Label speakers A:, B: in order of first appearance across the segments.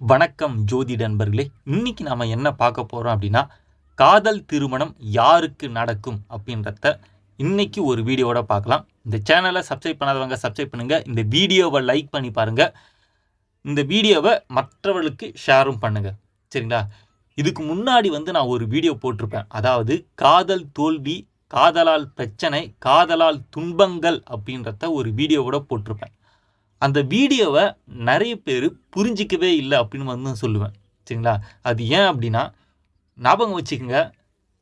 A: வணக்கம் ஜோதி நண்பர்களே இன்னைக்கு நாம் என்ன பார்க்க போகிறோம் அப்படின்னா காதல் திருமணம் யாருக்கு நடக்கும் அப்படின்றத இன்னைக்கு ஒரு வீடியோவோட பார்க்கலாம். இந்த சேனலை சப்ஸ்கிரைப் பண்ணாதவங்க சப்ஸ்கிரைப் பண்ணுங்கள் இந்த வீடியோவை லைக் பண்ணி பாருங்கள் இந்த வீடியோவை மற்றவர்களுக்கு ஷேரும் பண்ணுங்கள் சரிங்களா? இதுக்கு முன்னாடி வந்து நான் ஒரு வீடியோ போட்டிருப்பேன். அதாவது காதல் தோல்வி காதலால் பிரச்சனை காதலால் துன்பங்கள் அப்படின்றத ஒரு வீடியோவோட போட்டிருப்பேன். அந்த வீடியோவை நிறைய பேர் புரிஞ்சிக்கவே இல்லை அப்படின்னு வந்து சொல்லுவேன். சரிங்களா? அது ஏன் அப்படின்னா ஞாபகம் வச்சுக்கோங்க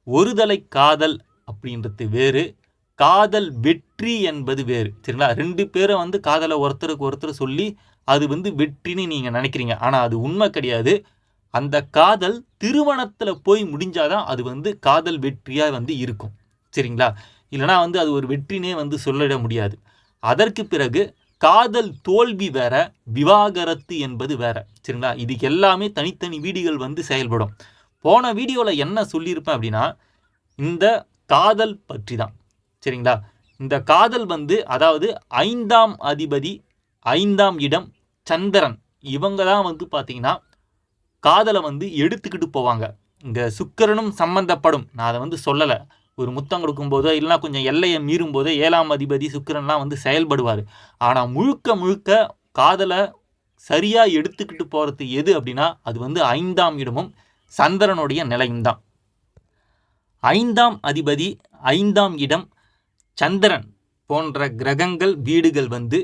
A: ஒருதலை காதல் அப்படின்றது வேறு காதல் வெற்றி என்பது வேறு. சரிங்களா? ரெண்டு பேரை வந்து காதலை ஒருத்தருக்கு ஒருத்தர் சொல்லி அது வந்து வெற்றின்னு நீங்கள் நினைக்கிறீங்க. ஆனால் அது உண்மை கிடையாது. அந்த காதல் திருமணத்தில் போய் முடிஞ்சாதான் அது வந்து காதல் வெற்றியாக வந்து இருக்கும். சரிங்களா? இல்லைனா வந்து அது ஒரு வெற்றினே வந்து சொல்லிட முடியாது. அதற்கு பிறகு காதல் தோல்வி வேற விவாகரத்து என்பது வேற. சரிங்களா? இதுக்கு எல்லாமே தனித்தனி வீடியோகள் வந்து செயல்படும். போன வீடியோவில் என்ன சொல்லியிருப்பேன் அப்படின்னா இந்த காதல் பற்றி தான் சரிங்களா? இந்த காதல் வந்து அதாவது ஐந்தாம் அதிபதி ஐந்தாம் இடம் சந்திரன். இவங்க தான் வந்து பார்த்தீங்கன்னா காதலை வந்து எடுத்துக்கிட்டு போவாங்க. இந்த சுக்கரனும் சம்பந்தப்படும். நான் அதை வந்து சொல்லலை. ஒரு முத்தம் கொடுக்கும்போதோ இல்லைனா கொஞ்சம் எல்லையை மீறும் போதோ ஏழாம் அதிபதி சுக்கிரன்லாம் வந்து செயல்படுவார். ஆனால் முழுக்க முழுக்க காதலை சரியாக எடுத்துக்கிட்டு போகிறது எது அப்படின்னா அது வந்து ஐந்தாம் இடமும் சந்திரனுடைய நிலையும் தான். ஐந்தாம் அதிபதி ஐந்தாம் இடம் சந்திரன் போன்ற கிரகங்கள் வீடுகள் வந்து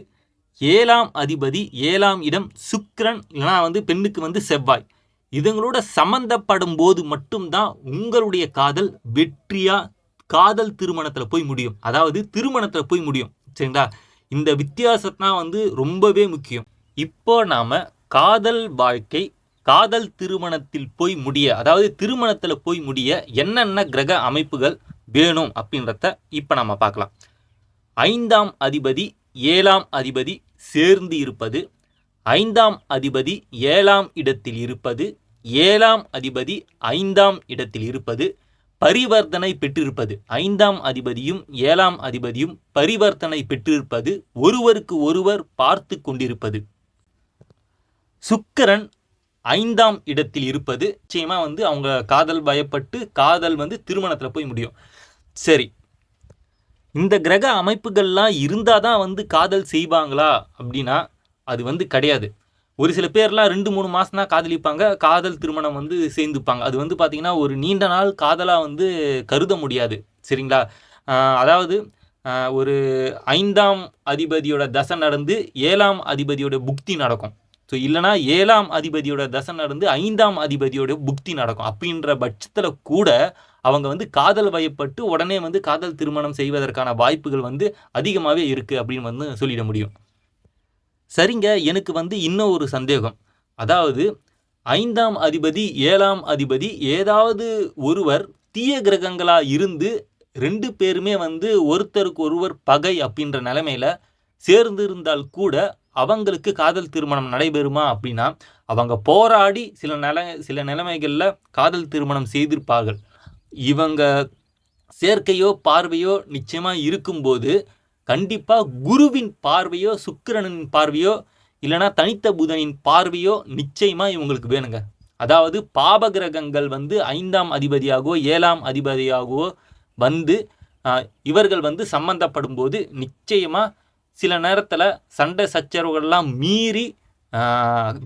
A: ஏழாம் அதிபதி ஏழாம் இடம் சுக்கிரன் இல்லைனா வந்து பெண்ணுக்கு வந்து செவ்வாய். இதுங்களோட சம்மந்தப்படும் போது மட்டும்தான் உங்களுடைய காதல் வெற்றியாக காதல் திருமணத்தில் போய் முடியும். அதாவது திருமணத்தில் போய் முடியும். சரிங்களா? இந்த வித்தியாசத்தான் வந்து ரொம்பவே முக்கியம். இப்போ நாம் காதல் வாழ்க்கை காதல் திருமணத்தில் போய் முடிய அதாவது திருமணத்தில் போய் முடிய என்னென்ன கிரக அமைப்புகள் வேணும் அப்படின்றத இப்போ நம்ம பார்க்கலாம். ஐந்தாம் அதிபதி ஏழாம் அதிபதி சேர்ந்து இருப்பது ஐந்தாம் அதிபதி ஏழாம் இடத்தில் இருப்பது ஏழாம் அதிபதி ஐந்தாம் இடத்தில் இருப்பது பரிவர்த்தனை பெற்றிருப்பது. ஐந்தாம் அதிபதியும் ஏழாம் அதிபதியும் பரிவர்த்தனை பெற்றிருப்பது ஒருவருக்கு ஒருவர் பார்த்து கொண்டிருப்பது. சுக்கரன் ஐந்தாம் இடத்தில் இருப்பது. நிச்சயமாக வந்து அவங்க காதல் பயப்பட்டு காதல் வந்து திருமணத்தில் போய் முடியும். சரி. இந்த கிரக அமைப்புகள்லாம் இருந்தால் தான் வந்து காதல் செய்வாங்களா அப்படின்னா அது வந்து கிடையாது. ஒரு சில பேர்லாம் ரெண்டு மூணு மாதம் தான் காதலிப்பாங்க. காதல் திருமணம் வந்து சேர்ந்துப்பாங்க. அது வந்து பார்த்திங்கன்னா ஒரு நீண்ட நாள் காதலாக வந்து கருத முடியாது. சரிங்களா? அதாவது ஒரு ஐந்தாம் அதிபதியோட தசை நடந்து ஏழாம் அதிபதியோட புக்தி நடக்கும். ஸோ இல்லைனா ஏழாம் அதிபதியோட தசை நடந்து ஐந்தாம் அதிபதியோட புக்தி நடக்கும். அப்படின்ற பட்சத்தில் கூட அவங்க வந்து காதல் வயப்பட்டு உடனே வந்து காதல் திருமணம் செய்வதற்கான வாய்ப்புகள் வந்து அதிகமாகவே இருக்குது அப்படின்னு வந்து சொல்லிட முடியும். சரிங்க எனக்கு வந்து இன்னும் ஒரு சந்தேகம். அதாவது ஐந்தாம் அதிபதி ஏழாம் அதிபதி ஏதாவது ஒருவர் தீய கிரகங்களாக இருந்து ரெண்டு பேருமே வந்து ஒருத்தருக்கு ஒருவர் பகை அப்படின்ற நிலைமையில சேர்ந்து இருந்தால் கூட அவங்களுக்கு காதல் திருமணம் நடைபெறுமா அப்படின்னா அவங்க போராடி சில நில சில நிலைமைகளில் காதல் திருமணம் செய்திருப்பார்கள். இவங்க சேர்க்கையோ பார்வையோ நிச்சயமாக இருக்கும்போது கண்டிப்பாக குருவின் பார்வையோ சுக்கிரனின் பார்வையோ இல்லைனா தனித்த புதனின் பார்வையோ நிச்சயமாக இவங்களுக்கு வேணுங்க. அதாவது பாப கிரகங்கள் வந்து ஐந்தாம் அதிபதியாகவோ ஏழாம் அதிபதியாகவோ வந்து இவர்கள் வந்து சம்பந்தப்படும் போது நிச்சயமாக சில நேரத்தில் சண்டை சச்சரவுகள்லாம் மீறி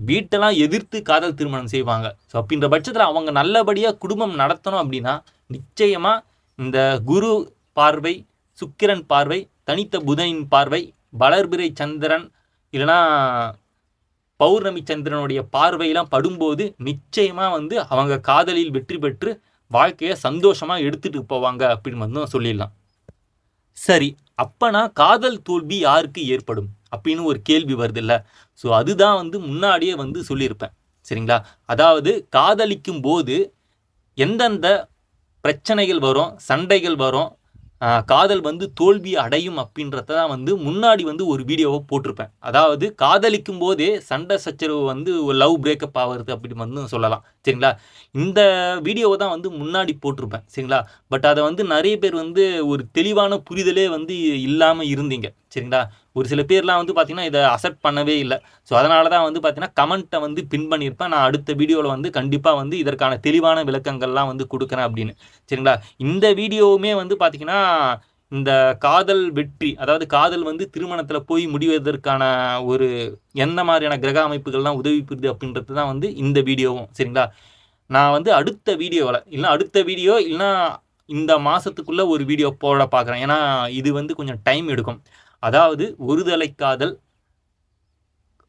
A: வீட்டெல்லாம் எதிர்த்து காதல் திருமணம் செய்வாங்க. ஸோ அப்படின்ற பட்சத்தில் அவங்க நல்லபடியாக குடும்பம் நடத்தணும் அப்படின்னா நிச்சயமாக இந்த குரு பார்வை சுக்கிரன் பார்வை தனித்த புதனின் பார்வை வளர்பிறை சந்திரன் இல்லைனா பௌர்ணமி சந்திரனுடைய பார்வையெல்லாம் படும்போது நிச்சயமாக வந்து அவங்க காதலில் வெற்றி பெற்று வாழ்க்கையை சந்தோஷமாக எடுத்துகிட்டு போவாங்க அப்படின்னு வந்து சொல்லிடலாம். சரி அப்போனா காதல் தோல்வி யாருக்கு ஏற்படும்? அப்படின்னு ஒரு கேள்வி வருது இல்லை ஸோ அதுதான் வந்து முன்னாடியே வந்து சொல்லியிருப்பேன். சரிங்களா? அதாவது காதலிக்கும் போது எந்தெந்த பிரச்சனைகள் வரும் சண்டைகள் வரும் காதல் வந்து தோல்வி அடையும் அப்படின்றத தான் வந்து முன்னாடி வந்து ஒரு வீடியோவை போட்டிருப்பேன். அதாவது காதலிக்கும் போதே சண்டை சச்சரவு வந்து ஒரு லவ் பிரேக்கப் ஆகிறது அப்படின்னு வந்து சொல்லலாம். சரிங்களா? இந்த வீடியோவை தான் வந்து முன்னாடி போட்டிருப்பேன். சரிங்களா? பட் அதை வந்து நிறைய பேர் வந்து ஒரு தெளிவான புரிதலே வந்து இல்லாமல் இருந்தீங்க. சரிங்களா ஒரு சில பேர்லாம் வந்து பார்த்திங்கன்னா இதை அசெப்ட் பண்ணவே இல்லை. ஸோ அதனால தான் வந்து பார்த்திங்கன்னா கமெண்ட்டை வந்து பின் பண்ணியிருப்பேன். நான் அடுத்த வீடியோவில் வந்து கண்டிப்பாக வந்து இதற்கான தெளிவான விளக்கங்கள்லாம் வந்து கொடுக்குறேன் அப்படின்னு. சரிங்களா? இந்த வீடியோவுமே வந்து பார்த்திங்கன்னா இந்த காதல் வெற்றி அதாவது காதல் வந்து திருமணத்தில் போய் முடிவதற்கான ஒரு எந்த மாதிரியான கிரக அமைப்புகள்லாம் உதவி புரியுது அப்படின்றது தான் வந்து இந்த வீடியோவும். சரிங்களா? நான் வந்து அடுத்த வீடியோவில் இல்லைனா அடுத்த வீடியோ இல்லைன்னா இந்த மாதத்துக்குள்ளே ஒரு வீடியோ போட பார்க்குறேன் ஏன்னா இது வந்து கொஞ்சம் டைம் எடுக்கும். அதாவது ஒருதலை காதல்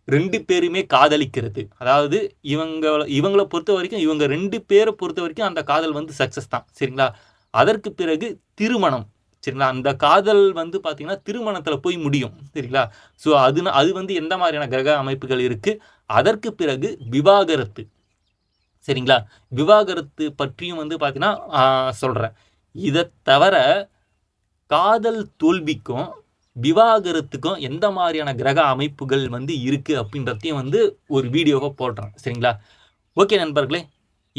A: ரெண்டு பேருமே காதலிக்கிறது. அதாவது இவங்க இவங்களை பொறுத்த வரைக்கும் இவங்க ரெண்டு பேரை பொறுத்த வரைக்கும் அந்த காதல் வந்து சக்ஸஸ் தான். சரிங்களா? அதற்கு பிறகு திருமணம். சரிங்களா? அந்த காதல் வந்து பார்த்திங்கன்னா திருமணத்தில் போய் முடியும். சரிங்களா? ஸோ அது அது வந்து எந்த மாதிரியான கிரக அமைப்புகள் இருக்குது அதற்கு பிறகு விவாகரத்து. சரிங்களா? விவாகரத்து பற்றியும் வந்து பார்த்திங்கன்னா சொல்கிறேன் இதை தவிர காதல் தோல்விக்கும் விவாகரத்துக்கும் எந்த மாதிரியான கிரக அமைப்புகள் வந்து இருக்குது அப்படின்றதையும் வந்து ஒரு வீடியோவை போடுறேன். சரிங்களா? ஓகே நண்பர்களே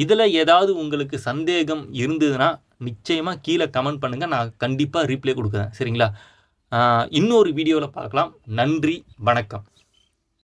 A: இதில் ஏதாவது உங்களுக்கு சந்தேகம் இருந்ததுன்னா நிச்சயமாக கீழே கமெண்ட் பண்ணுங்கள் நான் கண்டிப்பாக ரீப்ளே கொடுக்குறேன். சரிங்களா? இன்னொரு வீடியோவில் பார்க்கலாம். நன்றி வணக்கம்.